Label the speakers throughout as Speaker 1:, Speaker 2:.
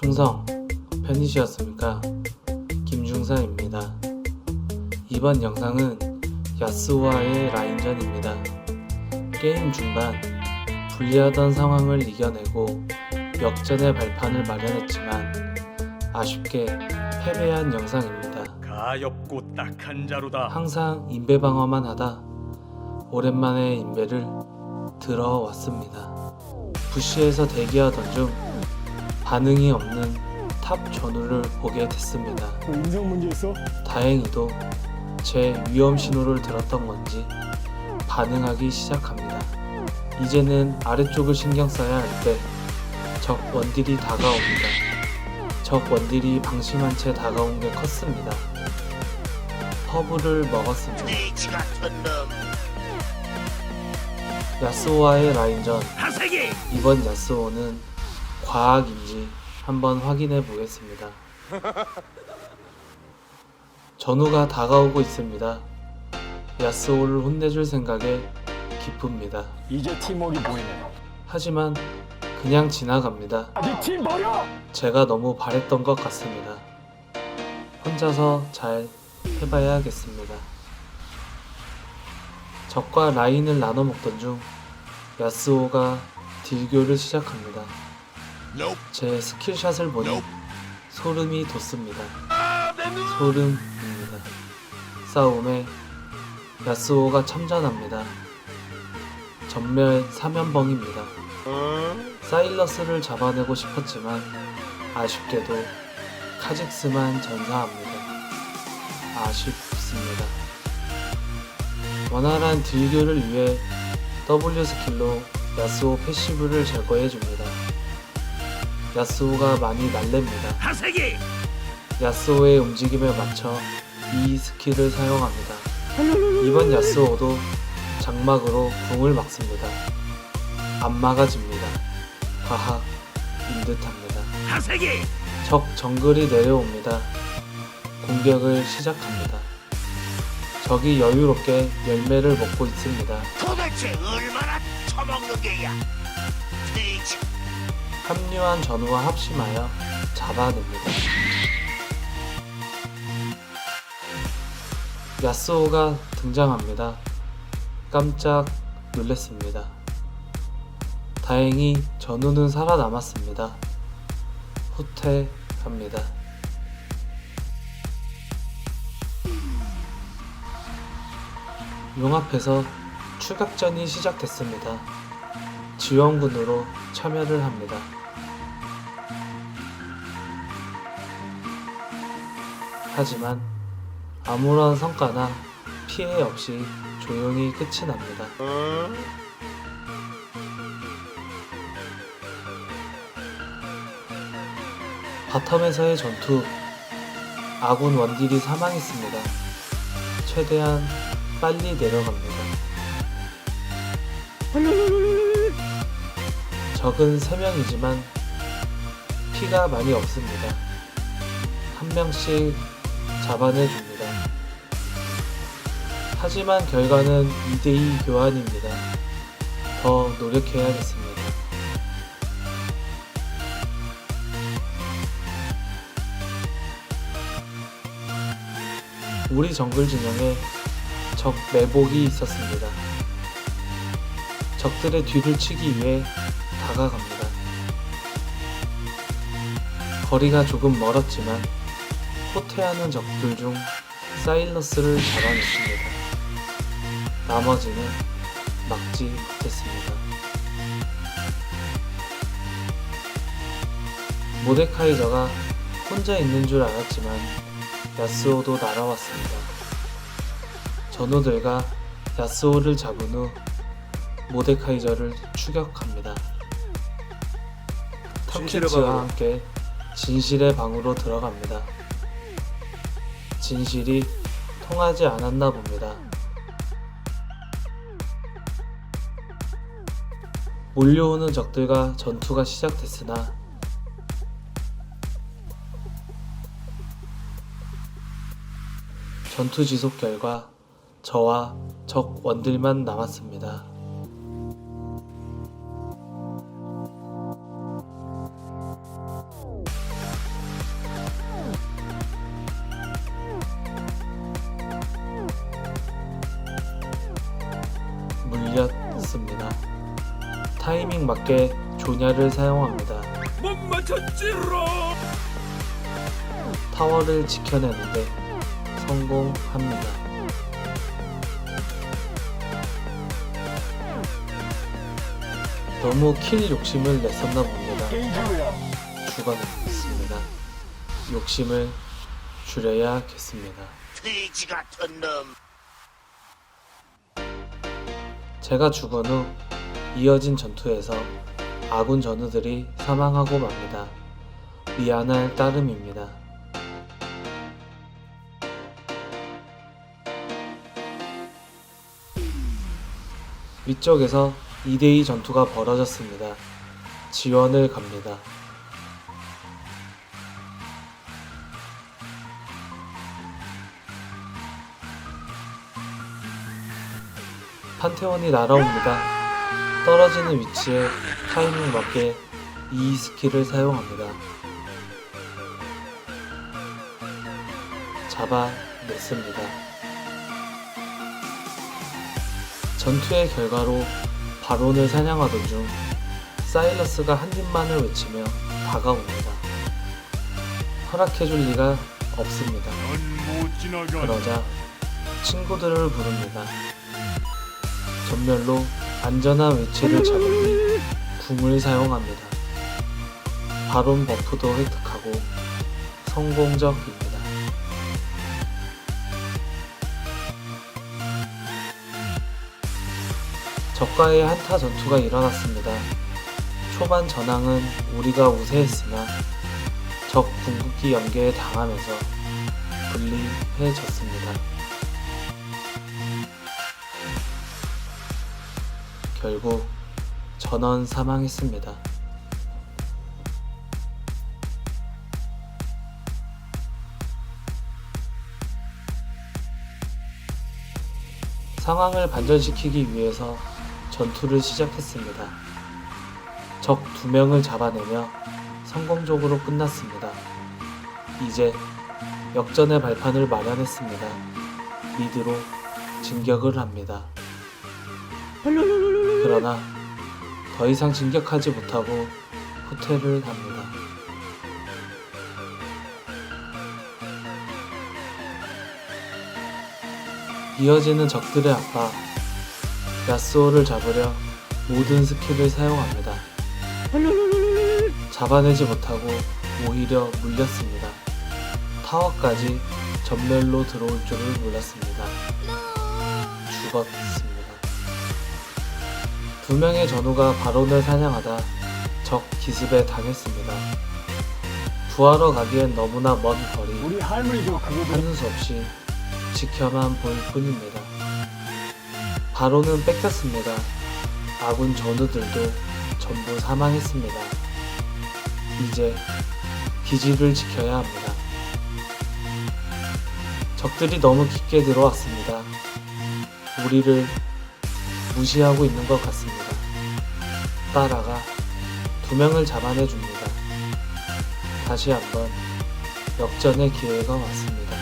Speaker 1: 충성, 편히시었습니까? 김중사입니다. 이번 영상은 야스오와의 라인전입니다. 게임 중반, 불리하던 상황을 이겨내고 역전의 발판을 마련했지만 아쉽게 패배한 영상입니다.
Speaker 2: 가엾고 딱한 자루다.
Speaker 1: 항상 인베 방어만 하다 오랜만에 인베를 들어왔습니다. 부시에서 대기하던 중 반응이 없는 탑 전우를 보게 됐습니다.
Speaker 3: 너 인성 문제 있어?
Speaker 1: 다행히도 제 위험 신호를 들었던 건지 반응하기 시작합니다. 이제는 아래쪽을 신경 써야 할 때 적 원딜이 다가옵니다. 적 원딜이 방심한 채 다가온 게 컸습니다. 허브를 먹었습니다.
Speaker 4: 돼지 같은 놈.
Speaker 1: 야스오와의 라인전
Speaker 2: 하세기.
Speaker 1: 이번 야스오는 과학인지 한번 확인해 보겠습니다. 전우가 다가오고 있습니다. 야스오를 혼내줄 생각에 기쁩니다.
Speaker 3: 이제 팀워크 보이네.
Speaker 1: 하지만 그냥 지나갑니다.
Speaker 3: 네팀 버려!
Speaker 1: 제가 너무 바랬던 것 같습니다. 혼자서 잘 해봐야겠습니다. 적과 라인을 나눠 먹던 중 야스오가 딜교를 시작합니다. 제 스킬샷을 보니. 소름이 돋습니다. 소름입니다. 싸움에 야스오가 참전합니다. 전멸 사면벙입니다. 사일러스를 잡아내고 싶었지만 아쉽게도 카직스만 전사합니다. 아쉽습니다. 원활한 딜교를 위해 W 스킬로 야스오 패시브를 제거해줍니다. 야스오가 많이 날랩니다.
Speaker 2: 하세기.
Speaker 1: 야스오의 움직임에 맞춰 이 스킬을 사용합니다. 이번 야스오도 장막으로 궁을 막습니다. 안 막아집니다. 하하, 인 듯합니다.
Speaker 2: 하세기.
Speaker 1: 적 정글이 내려옵니다. 공격을 시작합니다. 적이 여유롭게 열매를 먹고 있습니다.
Speaker 4: 도대체 얼마나 처먹는 게야? 돼지.
Speaker 1: 합류한 전우와 합심하여 잡아냅니다. 야스오가 등장합니다. 깜짝 놀랐습니다. 다행히 전우는 살아남았습니다. 후퇴합니다. 용앞에서 추격전이 시작됐습니다. 지원군으로 참여를 합니다. 하지만 아무런 성과나 피해 없이 조용히 끝이 납니다. 바텀에서의 전투 아군 원딜이 사망했습니다. 최대한 빨리 내려갑니다. 적은 3명이지만 피가 많이 없습니다. 한 명씩 잡아내줍니다. 하지만 결과는 2대2 교환입니다. 더 노력해야겠습니다. 우리 정글 진영에 적 매복이 있었습니다. 적들의 뒤를 치기 위해 다가갑니다. 거리가 조금 멀었지만 호퇴하는 적들 중 사일러스를 잡아냈습니다. 나머지는 막지 못했습니다. 모데카이저가 혼자 있는 줄 알았지만 야스오도 날아왔습니다. 전우들과 야스오를 잡은 후 모데카이저를 추격합니다.
Speaker 2: 방으로.
Speaker 1: 함께 진실의 방으로 들어갑니다. 진실이 통하지 않았나 봅니다. 몰려오는 적들과 전투가 시작됐으나 전투 지속 결과 저와 적 원딜만 남았습니다. 타이밍 맞게 조냐를 사용합니다.
Speaker 2: 못 맞췄지로.
Speaker 1: 타워를 지켜내는데 성공합니다. 너무 킬 욕심을 냈었나 봅니다. 죽어냈습니다. 욕심을 줄여야겠습니다.
Speaker 4: 돼지 같은 놈.
Speaker 1: 제가 죽은 후 이어진 전투에서 아군 전우들이 사망하고 맙니다. 미안할 따름입니다. 위쪽에서 2대2 전투가 벌어졌습니다. 지원을 갑니다. 판테온이 날아옵니다. 떨어지는 위치에 타이밍 맞게 이 스킬을 사용합니다. 잡아냈습니다. 전투의 결과로 바론을 사냥하던 중 사일러스가 한 입만을 외치며 다가옵니다. 허락해줄 리가 없습니다. 그러자 친구들을 부릅니다. 전멸로 안전한 위치를 잡은 뒤 궁을 사용합니다. 바론 버프도 획득하고 성공적입니다. 적과의 한타 전투가 일어났습니다. 초반 전황은 우리가 우세했으나 적 궁극기 연계에 당하면서 불리해졌습니다. 결국 전원 사망했습니다. 상황을 반전시키기 위해서 전투를 시작했습니다. 적 두 명을 잡아내며 성공적으로 끝났습니다. 이제 역전의 발판을 마련했습니다. 미드로 진격을 합니다. 그러나 더 이상 진격하지 못하고 후퇴를 합니다. 이어지는 적들의 압박, 야스오를 잡으려 모든 스킬을 사용합니다. 잡아내지 못하고 오히려 물렸습니다. 타워까지 전멸로 들어올 줄을 몰랐습니다. 죽었습니다. 두 명의 전우가 바론을 사냥하다 적 기습에 당했습니다. 구하러 가기엔 너무나 먼 거리,
Speaker 3: 우리 할머니도 그거 들
Speaker 1: 하는 수 없이 지켜만 볼 뿐입니다. 바론은 뺏겼습니다. 아군 전우들도 전부 사망했습니다. 이제 기지를 지켜야 합니다. 적들이 너무 깊게 들어왔습니다. 우리를 무시하고 있는 것 같습니다. 따라가 두 명을 잡아내 줍니다. 다시 한번 역전의 기회가 왔습니다.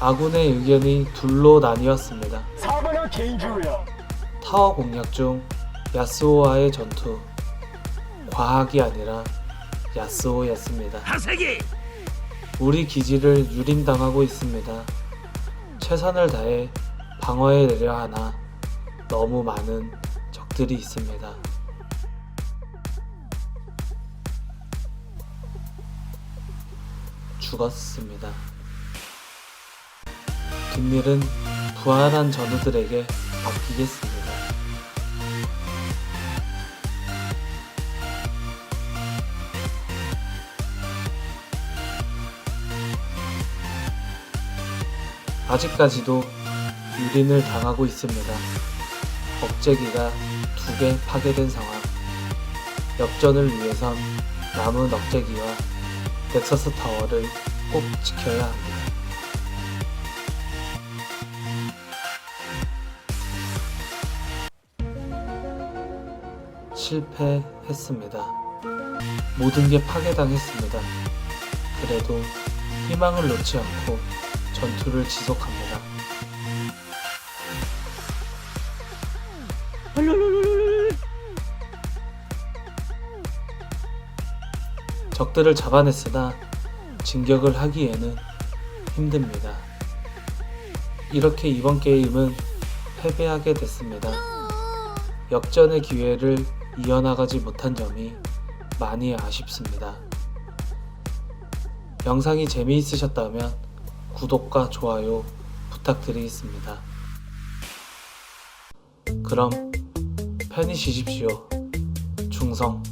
Speaker 1: 아군의 의견이 둘로 나뉘었습니다. 타워 공략 중 야스오와의 전투 과학이 아니라 야스오였습니다. 우리 기지를 유림당하고 있습니다. 최선을 다해 방어해 내려 하나 너무 많은 적들이 있습니다. 죽었습니다. 뒷일은 부활한 전우들에게 맡기겠습니다. 아직까지도 유린을 당하고 있습니다. 억제기가 두 개 파괴된 상황. 역전을 위해선 남은 억제기와 넥서스 타워를 꼭 지켜야 합니다. 실패했습니다. 모든 게 파괴당했습니다. 그래도 희망을 놓지 않고 전투를 지속합니다. 적들을 잡아냈으나 진격을 하기에는 힘듭니다. 이렇게 이번 게임은 패배하게 됐습니다. 역전의 기회를 이어나가지 못한 점이 많이 아쉽습니다. 영상이 재미있으셨다면 구독과 좋아요 부탁드리겠습니다. 그럼 편히 쉬십시오. 충성.